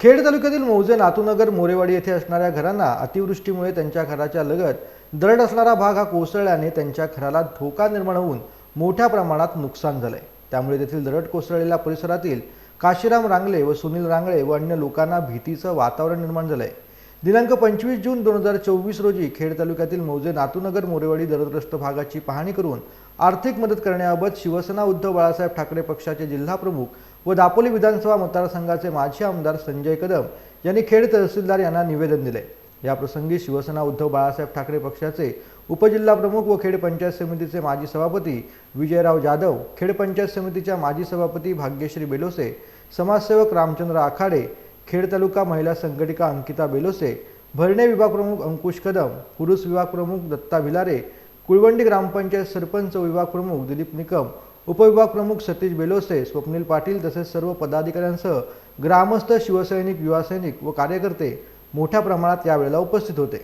खेड तालुक्यातील मौजे नातूनगर मोरेवाडी येथे असणाऱ्या घरांना अतिवृष्टीमुळे त्यांच्या घराच्या लगत दरड असणारा भाग हा कोसळल्याने त्यांच्या घराला धोका निर्माण होऊन मोठ्या प्रमाणात नुकसान झालंय. त्यामुळे तेथील दरड कोसळलेल्या परिसरातील काशीराम रांगले व सुनील रांगळे व अन्य लोकांना भीतीचं वातावरण निर्माण झालंय. दिनांक पंचवीस जून दोन हजार चोवीस रोजी खेड तालुक्यातील मौजे नातूनगर मोरेवाडी दरदग्रस्त भागाची पाहणी करून आर्थिक मदत करण्याबाबत शिवसेना उद्धव बाळासाहेब ठाकरे पक्षाचे जिल्हा प्रमुख व दापोली विधानसभा मतदारसंघाचे माजी आमदार संजय कदम यांनी खेड तहसीलदार यांना निवेदन दिले. या प्रसंगी शिवसेना उद्धव बाळासाहेब ठाकरे पक्षाचे उपजिल्हा प्रमुख व खेड पंचायत समितीचे माजी सभापती विजयराव जाधव खेड पंचायत समितीच्या माजी सभापती भाग्यश्री बेलोसे समाजसेवक रामचंद्र आखाडे खेड तालुका महिला संघटिका अंकिता बेलोसे भरणे विभाग प्रमुख अंकुश कदम पुरुष विभाग प्रमुख दत्ता भिलारे कुळवंडी ग्रामपंचायत सरपंच विभाग प्रमुख दिलीप निकम उपविभाग प्रमुख सतीश बेलोसे स्वप्नील पाटील तसेच सर्व पदाधिकाऱ्यांसह ग्रामस्थ शिवसैनिक युवासैनिक व कार्यकर्ते मोठ्या प्रमाणात यावेळेला उपस्थित होते.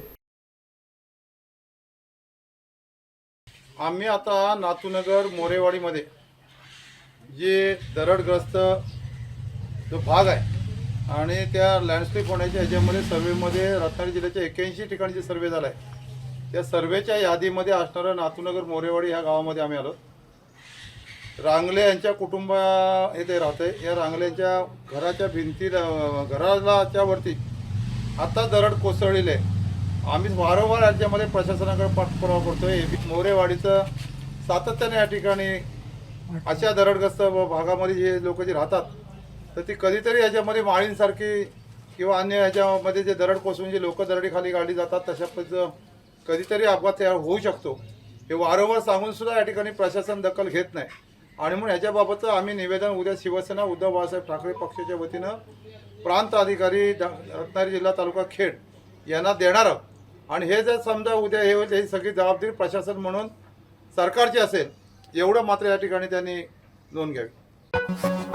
आम्ही आता नातूनगर मोरेवाडीमध्ये जे दरडग्रस्त जो भाग आहे आणि त्या लँडस्केप होण्याच्या ह्याच्यामध्ये सर्वेमध्ये रत्नागिरी जिल्ह्याच्या एक्याऐंशी ठिकाणी जे सर्वे झाला आहे त्या सर्वेच्या यादीमध्ये असणारं नातूनगर मोरेवाडी ह्या गावामध्ये आम्ही आलो. रांगले यांच्या कुटुंबा येथे राहते या रांगलेंच्या घराच्या भिंतीला घराच्या वरती आता दरड कोसळलेले आहे. आम्ही वारंवार याच्यामध्ये प्रशासनाकडे पाठपुरावा करतोय. मोरेवाडीचं सातत्याने या ठिकाणी अशा दरडग्रस्त व भागामध्ये जे लोक जे राहतात तर ती कधीतरी याच्यामध्ये माळींसारखी किंवा अन्य ह्याच्यामध्ये जे दरड कोसळून जे लोक दरडीखाली गाडी जातात तशा पद्धतीचं कधीतरी अपघात तयार होऊ शकतो. हे वारंवार सांगून सुद्धा या ठिकाणी प्रशासन दखल घेत नाही. आणि म्हणून ह्याच्याबाबतचं आम्ही निवेदन उद्या शिवसेना उद्धव बाळासाहेब ठाकरे पक्षाच्या वतीनं प्रांत अधिकारी रत्नागिरी जिल्हा तालुका खेड यांना देणार आहोत. आणि हे जर समजा उद्या हे होईल ही सगळी जबाबदारी प्रशासन म्हणून सरकारची असेल एवढं मात्र या ठिकाणी त्यांनी नोंद घ्यावी.